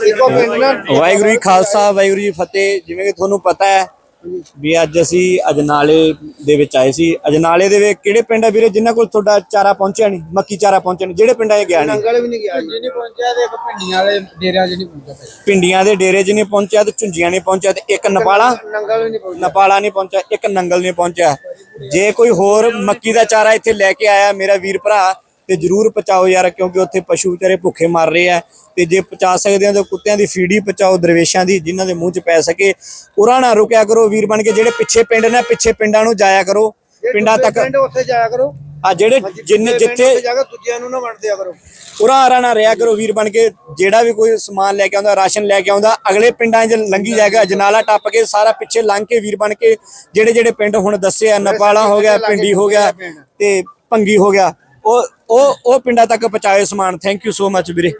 ਵਾਹਿਗੁਰੂ ਜੀ ਖਾਲਸਾ ਵਾਹਿਗੁਰੂ ਜੀ ਫਤਿਹ। ਜਿਵੇਂ ਕਿ ਤੁਹਾਨੂੰ ਪਤਾ ਹੈ ਵੀ ਅੱਜ ਅਸੀਂ ਅਜਨਾਲੇ ਦੇ ਵਿੱਚ ਆਏ ਸੀ। ਅਜਨਾਲੇ ਦੇ ਵਿੱਚ ਕਿਹੜੇ ਪਿੰਡ ਆ ਵੀਰੇ ਜਿਨ੍ਹਾਂ ਕੋਲ ਤੁਹਾਡਾ ਚਾਰਾ ਪਹੁੰਚਿਆ ਨਹੀਂ? ਮੱਕੀ ਚਾਰਾ ਪਹੁੰਚਿਆ ਨਹੀਂ। ਜਿਹੜੇ ਪਿੰਡਾਂ 'ਚ ਗਿਆ ਨਹੀਂ? ਨੰਗਲ ਵੀ ਨਹੀਂ ਗਿਆ। ਜੀ ਨਹੀਂ ਪਹੁੰਚਿਆ ਤੇ ਇੱਕ ਭਿੰਡੀਆਂ ਵਾਲੇ ਡੇਰਿਆਂ 'ਚ ਨਹੀਂ ਪਹੁੰਚਿਆ ਭਾਈ ਪਿੰਡੀਆਂ ਦੇ ਡੇਰੇ 'ਚ ਨਹੀਂ ਪਹੁੰਚਿਆ ਤੇ ਝੁੰਜੀਆਂ ਨਹੀਂ ਪਹੁੰਚਿਆ ਤੇ ਇੱਕ ਨਪਾਲਾ? ਨੰਗਲ ਵੀ ਨਹੀਂ ਪਹੁੰਚਿਆ। ਨਪਾਲਾ ਨਹੀਂ ਪਹੁੰਚਿਆ ਇੱਕ ਨੰਗਲ ਨਹੀਂ ਪਹੁੰਚਿਆ। ਜੇ ਕੋਈ ਹੋਰ ਮੱਕੀ ਦਾ ਚਾਰਾ ਇੱਥੇ ਲੈ ਕੇ ਆਇਆ ਮੇਰਾ ਵੀਰ ਭਰਾ ਤੇ ਜਰੂਰ ਪਹੁੰਚਾਓ ਯਾਰ ਕਿਉਂਕਿ ਉੱਥੇ ਪਸ਼ੂ ਵਿਚਾਰੇ ਭੁੱਖੇ ਮਰ ਰਹੇ ਆ। ਤੇ ਜੇ ਪਹੁੰਚਾ ਸਕਦੇ ਆ ਤਾਂ ਕੁੱਤਿਆਂ ਦੀ ਫੀਡੀ ਪਹੁੰਚਾਓ ਦਰਵੇਸ਼ਾਂ ਦੀ ਜਿਨ੍ਹਾਂ ਦੇ ਮੂੰਹ 'ਚ ਪੈ ਸਕੇ। ਉਰਾਂ ਨਾ ਰੁਕਿਆ ਕਰੋ ਵੀਰ ਬਣ ਕੇ ਜਿਹੜੇ ਪਿੱਛੇ ਪਿੰਡ ਨੇ ਪਿੱਛੇ ਪਿੰਡਾਂ ਨੂੰ ਜਾਇਆ ਕਰੋ। ਪਿੰਡਾਂ ਤੱਕ ਪਿੰਡ ਉੱਥੇ ਜਾਇਆ ਕਰੋ। ਆ ਜਿਹੜੇ ਜਿੰਨੇ ਜਿੱਥੇ ਜਾ ਕੇ ਦੂਜਿਆਂ ਨੂੰ ਨਾ ਵੰਡ ਦਿਆ ਕਰੋ। ਉਰਾਂ ਆਰਾਂ ਨਾ ਰਿਆ ਕਰੋ ਵੀਰ ਬਣ ਕੇ ਜਿਹੜਾ ਵੀ ਕੋਈ ਸਮਾਨ ਲੈ ਕੇ ਆਉਂਦਾ ਰਾਸ਼ਨ ਲੈ ਕੇ ਆਉਂਦਾ ਅਗਲੇ ਪਿੰਡਾਂ 'ਚ ਲੰਘੀ ਜਾਏਗਾ ਜਨਾਲਾ ਟੱਪ ਕੇ ਸਾਰਾ ਪਿੱਛੇ ਲੰਘ ਕੇ ਵੀਰ ਬਣ ਕੇ ਜਿਹੜੇ ਜਿਹੜੇ ਪਿੰਡ ਹੁਣ ਦੱਸੇ ਆ ਨਪਾਲਾ ਹੋ ਗਿਆ ਪਿੰਡੀ ਹੋ ਗਿਆ ਤੇ ਭੰਗੀ ਹੋ ਗਿਆ। ਉਹ ਉਹ ਉਹ ਪਿੰਡਾਂ ਤੱਕ ਪਹੁੰਚਾਏ ਸਮਾਨ। ਥੈਂਕ ਯੂ ਸੋ ਮੱਚ ਵੀਰੇ।